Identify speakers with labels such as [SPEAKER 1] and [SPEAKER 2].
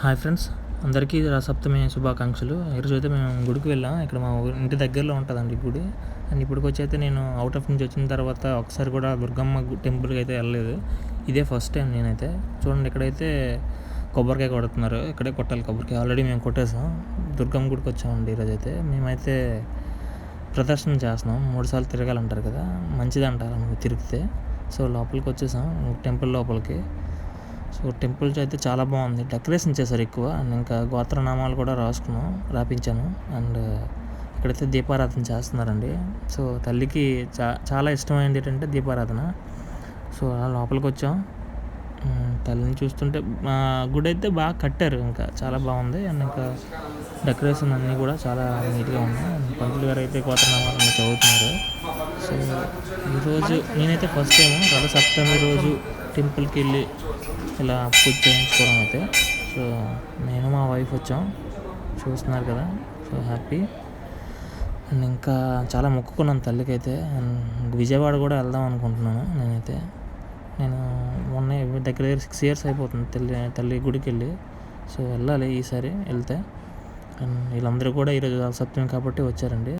[SPEAKER 1] Hi friends అందరికీ సప్తమి శుభాకాంక్షలు. ఈరోజు అయితే మేము గుడికి వెళ్ళాం. ఇక్కడ మా ఇంటి దగ్గరలో ఉంటుందండి గుడి. అండ్ ఇప్పటికి వచ్చి అయితే నేను అవుట్ ఆఫ్ నుంచి వచ్చిన తర్వాత ఒకసారి కూడా దుర్గమ్మ టెంపుల్కి అయితే వెళ్ళలేదు. ఇదే ఫస్ట్ టైం నేనైతే. చూడండి ఇక్కడైతే కొబ్బరికాయ కొడుతున్నారు. ఇక్కడే కొట్టాలి కొబ్బరికాయ. ఆల్రెడీ మేము కొట్టేసాం. దుర్గమ్మ గుడికి వచ్చామండి ఈరోజు అయితే మేమైతే ప్రదర్శన చేస్తున్నాం. మూడు సార్లు తిరగాలంటారు కదా. మంచిది అంటారు తిరిగితే. సో లోపలికి వచ్చేసాం. టెంపుల్ లోపలికి. సో టెంపుల్ అయితే చాలా బాగుంది. డెకరేషన్ చేశారు ఎక్కువ. అండ్ ఇంకా గోత్రనామాలు కూడా రాసుకున్నాం రాపించాను. అండ్ ఇక్కడైతే దీపారాధన చేస్తున్నారండి. సో తల్లికి చా చాలా ఇష్టమైంది ఏంటంటే దీపారాధన. సో అలా లోపలికి వచ్చాం తల్లిని చూస్తుంటే మా గుడి అయితే బాగా కట్టారు ఇంకా. చాలా బాగుంది. అండ్ ఇంకా డెకరేషన్ అన్నీ కూడా చాలా నీట్గా ఉన్నాయి పంతులు గారు అయితే గోత్రనామాలు చదువుతున్నారు. సో ఈరోజు నేనైతే ఫస్ట్ టైం రథ సప్తమి రోజు టెంపుల్కి వెళ్ళి ఇలా పూజ చేయించుకోవడం అయితే. సో నేను మా వైఫ్ వచ్చాం. చూస్తున్నారు కదా. So happy. అండ్ ఇంకా చాలా మొక్కుకున్నాను తల్లికి అయితే అండ్ విజయవాడ కూడా వెళ్దాం అనుకుంటున్నాను నేనైతే. నేను మొన్న దగ్గర దగ్గర సిక్స్ ఇయర్స్ అయిపోతుంది తల్లి తల్లి గుడికి వెళ్ళి సో వెళ్ళాలి ఈసారి వెళ్తే. అండ్ వీళ్ళందరూ కూడా ఈరోజు సప్తమి కాబట్టి వచ్చారండి.